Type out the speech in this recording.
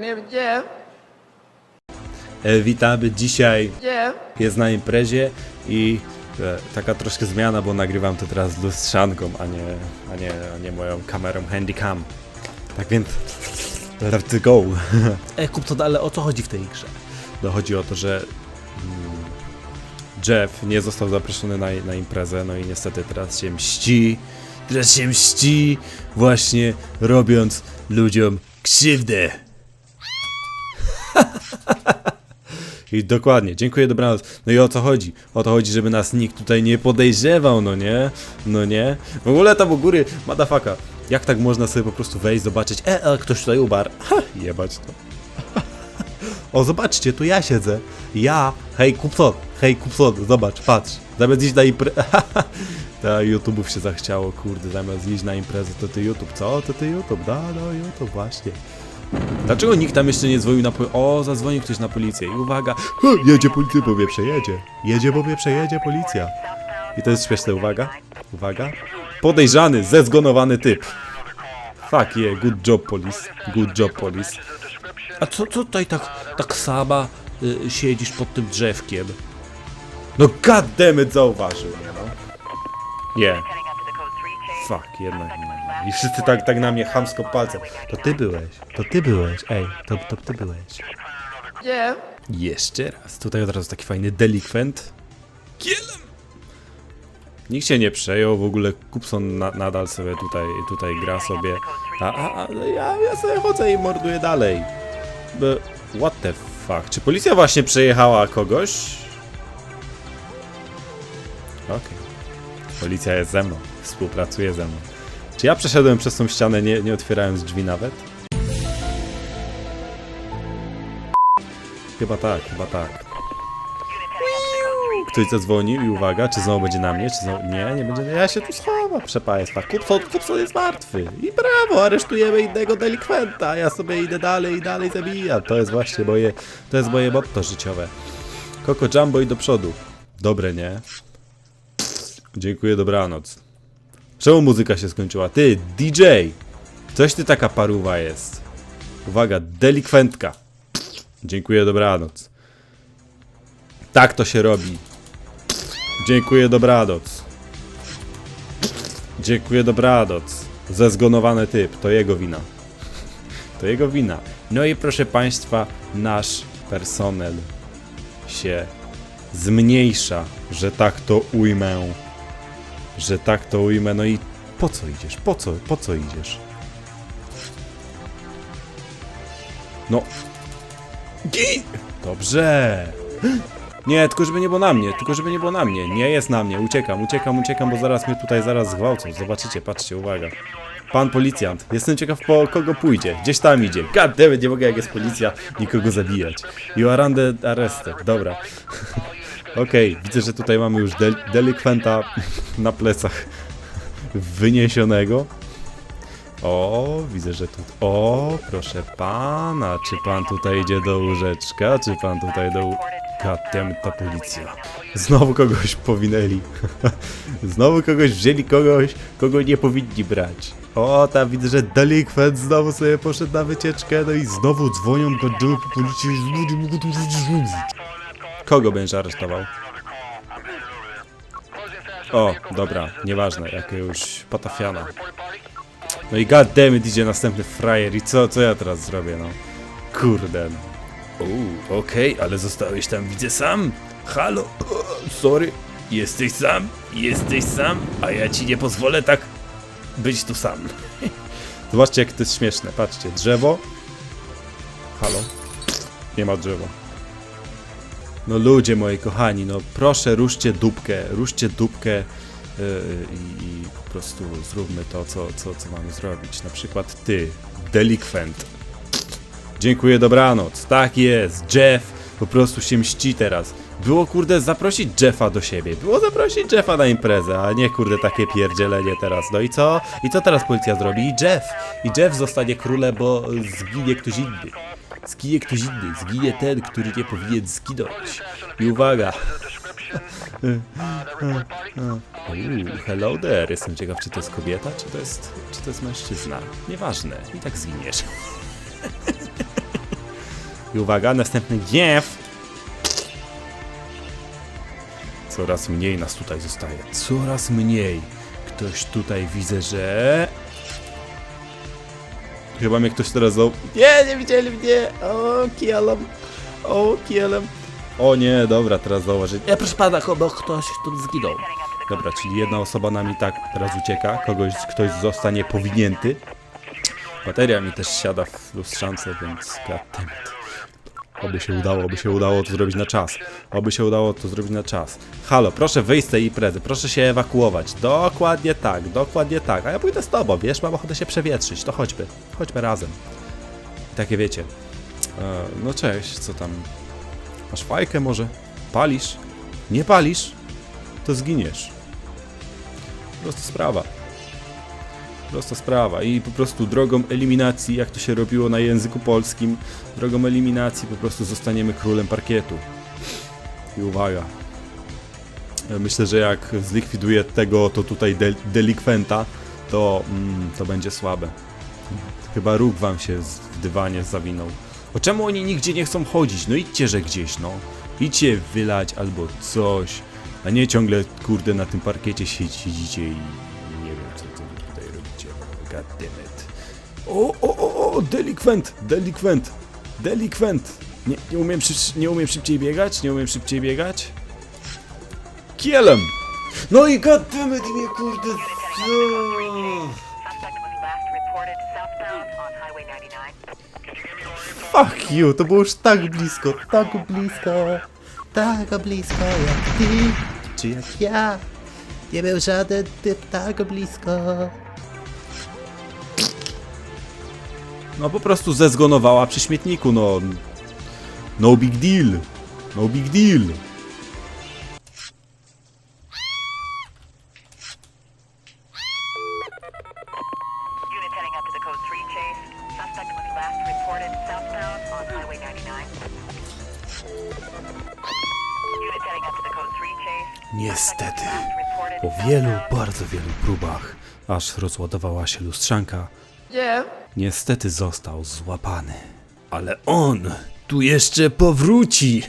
Jeff. E, witamy dzisiaj. Jest na imprezie i e, taka troszkę zmiana, bo nagrywam to teraz z lustrzanką, a nie, a nie, a nie moją kamerą handycam. Tak więc let's go. E, kupco, ale o co chodzi w tej grze? No chodzi o to, że mm, Jeff nie został zaproszony na, na imprezę, no i niestety teraz się mści. Teraz się mści, właśnie robiąc ludziom krzywdę. I dokładnie, dziękuję, dobranoc. No i o co chodzi? O to chodzi, żeby nas nikt tutaj nie podejrzewał, no nie? No nie? W ogóle tam u góry, madafaka. Jak tak można sobie po prostu wejść, zobaczyć, e, e ktoś tutaj ubarł. Ha, jebać to. O, zobaczcie, tu ja siedzę. Ja, hej kupson, hej kupson, zobacz, patrz. Zamiast iść na imprezę. Ta YouTube'ów się zachciało, kurde, zamiast iść na imprezę, to ty YouTube. Co? To ty YouTube, da, no YouTube, właśnie. Dlaczego nikt tam jeszcze nie dzwonił na policję? O, zadzwonił ktoś na policję i uwaga, jedzie policja, bo mnie przejedzie. Jedzie, bo mnie przejedzie policja. I to jest śmieszne, uwaga, uwaga. Podejrzany, zezgonowany typ. Fuck yeah, good job police, good job police. A co, co tutaj tak, tak sama y, siedzisz pod tym drzewkiem? No goddammit zauważył mnie, no. Nie. Fuck, jednak nie. I wszyscy tak, tak na mnie chamsko palcem. To ty byłeś, to ty byłeś, ej, to, to ty byłeś. Jeff. Jeszcze raz. Tutaj od razu taki fajny delikwent. Kielem! Nikt się nie przejął, w ogóle Kupson na, nadal sobie tutaj, tutaj gra sobie. A, a, a ja, ja sobie chodzę i morduję dalej. But what the fuck? Czy policja właśnie przejechała kogoś? Okej. Policja jest ze mną. Współpracuje ze mną. Czy ja przeszedłem przez tą ścianę nie, nie otwierając drzwi nawet? Chyba tak, chyba tak. Ktoś zadzwonił i uwaga, czy znowu będzie na mnie, czy znowu... Nie, nie będzie... Ja się tu schowam, proszę państwa. Kupson, Kupson jest martwy. I brawo, aresztujemy innego delikwenta. Ja sobie idę dalej i dalej zabijam. To jest właśnie moje... To jest moje motto życiowe. Coco Jumbo i do przodu. Dobre, nie? Dziękuję, dobranoc. Czemu muzyka się skończyła? Ty, DJ! Coś ty taka paruwa jest. Uwaga, delikwentka. Dziękuję, dobranoc. Tak to się robi. Dziękuję, dobranoc. Dziękuję, dobranoc. Zezgonowany typ, to jego wina. To jego wina. No i proszę Państwa, nasz personel się zmniejsza, że tak to ujmę. Że tak to ujmę. No i po co idziesz? Po co? Po co idziesz? No. Gin! Dobrze. Nie, tylko żeby nie było na mnie, tylko żeby nie było na mnie. Nie jest na mnie, uciekam, uciekam, uciekam, bo zaraz mnie tutaj zaraz zgwałcą. Zobaczycie, patrzcie, uwaga. Pan policjant, jestem ciekaw po kogo pójdzie. Gdzieś tam idzie. God damn it, nie mogę jak jest policja nikogo zabijać. You are under arrested, dobra. Okej, widzę, że tutaj mamy już del delikwenta na plecach wyniesionego. O, widzę, że tu. O, proszę pana, czy pan tutaj idzie do łóżeczka, czy pan tutaj do. Goddammit, ta policja. Znowu kogoś powinęli. znowu kogoś wzięli, kogoś, kogo nie powinni brać. O, tam widzę, że delikwent znowu sobie poszedł na wycieczkę, no i znowu dzwonią go do policji. Kogo będziesz aresztował? O, dobra, nieważne, jakiegoś patafiana. No i goddammit idzie następny frajer i co, co ja teraz zrobię, no? Kurde. Uuu, okej, ale zostałeś tam, widzę, sam? Halo? Sorry, jesteś sam? Jesteś sam? A ja ci nie pozwolę tak być tu sam. Zobaczcie, jak to jest śmieszne, patrzcie, drzewo. Halo? Nie ma drzewa. No ludzie moi kochani, no proszę ruszcie dupkę, ruszcie dupkę yy, i, i po prostu zróbmy to, co, co, co mamy zrobić. Na przykład ty, delikwent. Dziękuję, dobranoc. Tak jest, Jeff po prostu się mści teraz. Było kurde zaprosić Jeffa do siebie, było zaprosić Jeffa na imprezę, a nie kurde takie pierdzielenie teraz. No i co? I co teraz policja zrobi? I Jeff! I Jeff zostanie królem, bo zginie ktoś inny. Zginie ktoś inny, zginie ten, który nie powinien zginąć. I uwaga! Uuu, hello there. Jestem ciekaw, czy to jest kobieta, czy to jest, czy to jest mężczyzna. Nieważne, i tak zginiesz. I uwaga, następny gniew. Coraz mniej nas tutaj zostaje. Coraz mniej. Ktoś tutaj widzę, że... Chyba mnie ktoś teraz zau... Nie, nie widzieli mnie! O, kielam. O, kielam. O nie, dobra, teraz zauważy. Nie, proszę pana, chyba ktoś tu zginął. Dobra, czyli jedna osoba nam i tak teraz ucieka, kogoś, ktoś zostanie powinięty. Bateria mi też siada w lustrzance, więc goddammit. Oby się udało, oby się udało to zrobić na czas. Oby się udało to zrobić na czas. Halo, proszę wyjść z tej imprezy, proszę się ewakuować. Dokładnie tak, dokładnie tak. A ja pójdę z tobą, wiesz, mam ochotę się przewietrzyć, to chodźmy. Chodźmy razem. I takie wiecie. E, no cześć, co tam? Masz fajkę może? Palisz? Nie palisz? To zginiesz. Prosta sprawa. Prosta sprawa. I po prostu drogą eliminacji, jak to się robiło na języku polskim, drogą eliminacji po prostu zostaniemy królem parkietu. I uwaga. Ja Myślę, że jak zlikwiduję tego, to tutaj del delikwenta, to, mm, to będzie słabe. Chyba róg wam się z- w dywanie zawinął. O czemu oni nigdzie nie chcą chodzić? No idźcie, że gdzieś, no. Idźcie wylać albo coś. A nie ciągle, kurde, na tym parkiecie siedzi- siedzicie i God damn it. O, o, o, o, delikwent, delikwent, delikwent. Nie, nie, umiem, nie umiem szybciej biegać, nie umiem szybciej biegać. Kielem! No i god damn it, mnie kurde... co? Suspect was last reported southbound on Highway 99. Fuck you, to było już tak blisko, tak blisko. Tak blisko jak ty, czy jak ja. Nie był żaden typ tak blisko. No po prostu zezgonowała przy śmietniku, no. No big deal. No big deal. Unit heading up to the code 3 chase. Suspect was last reported southbound on Highway 99. Unit heading up to the code 3 chase. Niestety, po wielu, bardzo wielu próbach, aż rozładowała się lustrzanka, Yeah. Niestety został złapany. Ale on tu jeszcze powróci.